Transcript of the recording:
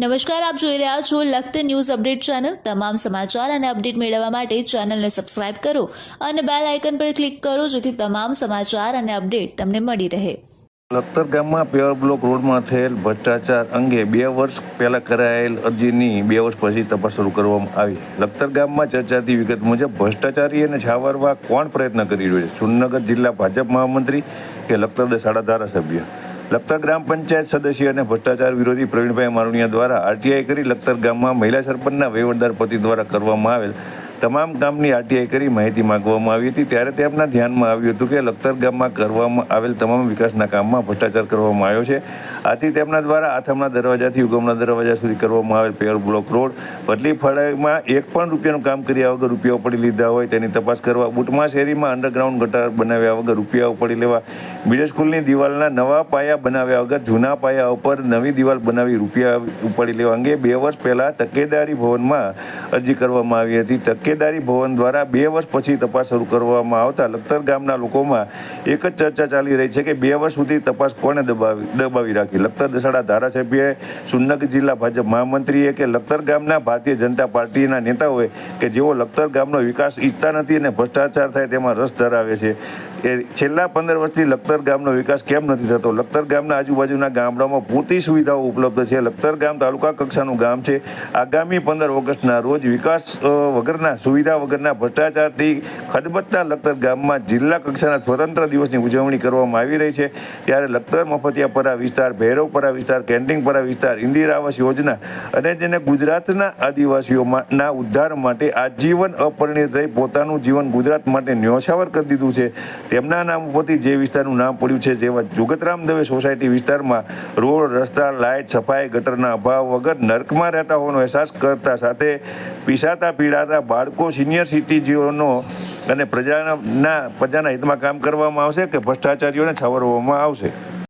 નમસ્કાર, આપ જોઈ રહ્યા છો લખત ન્યૂઝ અપડેટ ચેનલ. તમામ સમાચાર અને અપડેટ મેળવવા માટે ચેનલને સબસ્ક્રાઇબ કરો અને બેલ આઇકન પર ક્લિક કરો જેથી તમામ સમાચાર અને અપડેટ તમને મળી રહે. લખતર ગામમાં પ્યોર બ્લોક રોડમાં થયેલ ભ્રષ્ટાચાર અંગે બે વર્ષ પહેલાં કરાયેલ અરજીની બે વર્ષ પછી તપાસ શરૂ કરવામાં આવી. લખતર ગામમાં ચર્ચાતી વિગત મુજબ ભ્રષ્ટાચારી અને છાવરવા કોણ પ્રયત્ન કરી રહ્યો છે? સુરનગર જિલ્લા ભાજપ મહામંત્રી કે લખતર દસાડા ધારાસભ્ય? લખતર ગ્રામ પંચાયત સદસ્ય અને ભ્રષ્ટાચાર વિરોધી પ્રવીણભાઈ મારુણિયા દ્વારા આરટીઆઈ કરી લખતર ગામમાં મહિલા સરપંચના વહીવટદાર પતિ દ્વારા કરવામાં આવેલ તમામ કામની આરટીઆઈ કરી માહિતી માંગવામાં આવી હતી. ત્યારે તેમના ધ્યાનમાં આવ્યું હતું કે લખતર ગામમાં કરવામાં આવેલ તમામ વિકાસના કામમાં ભ્રષ્ટાચાર કરવામાં આવ્યો છે. આથી તેમના દ્વારા આથમના દરવાજાથી ઉગમના દરવાજા સુધી કરવામાં આવેલ પેવર બ્લોક રોડ બદલી ફળાઈમાં એક પણ રૂપિયાનું કામ કર્યા વગર રૂપિયા ઉપડી લીધા હોય તેની તપાસ કરવા બુટમા શેરીમાં અંડરગ્રાઉન્ડ ગટર બનાવ્યા વગર રૂપિયા પડી લેવા મિડલ સ્કૂલની દિવાલના નવા પાયા બનાવ્યા વગર જૂના પાયા ઉપર નવી દિવાલ બનાવી રૂપિયા ઉપાડી લેવા અંગે બે વર્ષ પહેલા તકેદારી ભવનમાં અરજી કરવામાં આવી હતી. તકેદારી ભવન દ્વારા બે વર્ષ પછી તપાસ શરૂ કરવામાં આવતા લખતર ગામના લોકોમાં એક જ ચર્ચા ચાલી રહી છે કે બે વર્ષ સુધી તપાસ કોણે દબાવી દબાવી રાખી? લખતર દસાડા ધારાસભ્યએ સુરનગર જિલ્લા ભાજપ મહામંત્રીએ કે લખતર ગામના ભારતીય જનતા પાર્ટીના નેતાઓએ કે જેઓ લખતર ગામનો વિકાસ ઈચ્છતા નથી અને ભ્રષ્ટાચાર થાય તેમાં રસ ધરાવે છે. એ છેલ્લા પંદર વર્ષથી લખતર ગામનો વિકાસ કેમ નથી થતો? લખતર ગામના આજુબાજુના ગામડામાં પૂરતી સુવિધાઓ ઉપલબ્ધ છે. લખતર ગામ તાલુકા કક્ષાનું ગામ છે. આગામી પંદર ઓગસ્ટના રોજ વિકાસ વગરના સુવિધા વગરના ભ્રષ્ટાચારથી ખદબત્તા લખતર ગામમાં જિલ્લા કક્ષાના સ્વતંત્ર દિવસની ઉજવણી કરવામાં આવી રહી છે. ત્યારે લખતર મફતિયાપરા વિસ્તાર ભૈરવપરા વિસ્તાર કેન્ટિંગપરા વિસ્તાર, ઇન્દિરા આવાસ યોજના અને જેને ગુજરાતના આદિવાસીઓના ઉદ્ધાર માટે આજીવન અપરિણિત રહી પોતાનું જીવન ગુજરાત માટે ન્યોછાવર કરી દીધું છે. તેમના નામ ઉપરથી જે વિસ્તારનું નામ પડ્યું છે, જેવા જુગતરામ દવે સોસાયટી વિસ્તારમાં રોડ, રસ્તા, લાઇટ, સફાઈ ગટરના અભાવ વગર નર્કમાં રહેતા હોવાનો અહેસાસ કરતા સાથે પીસાતા, પીડાતા, બાળકો સિનિયર સિટીઝનો અને પ્રજાના પ્રજાના હિતમાં કામ કરવામાં આવશે કે ભ્રષ્ટાચારીઓને છાવરવામાં આવશે?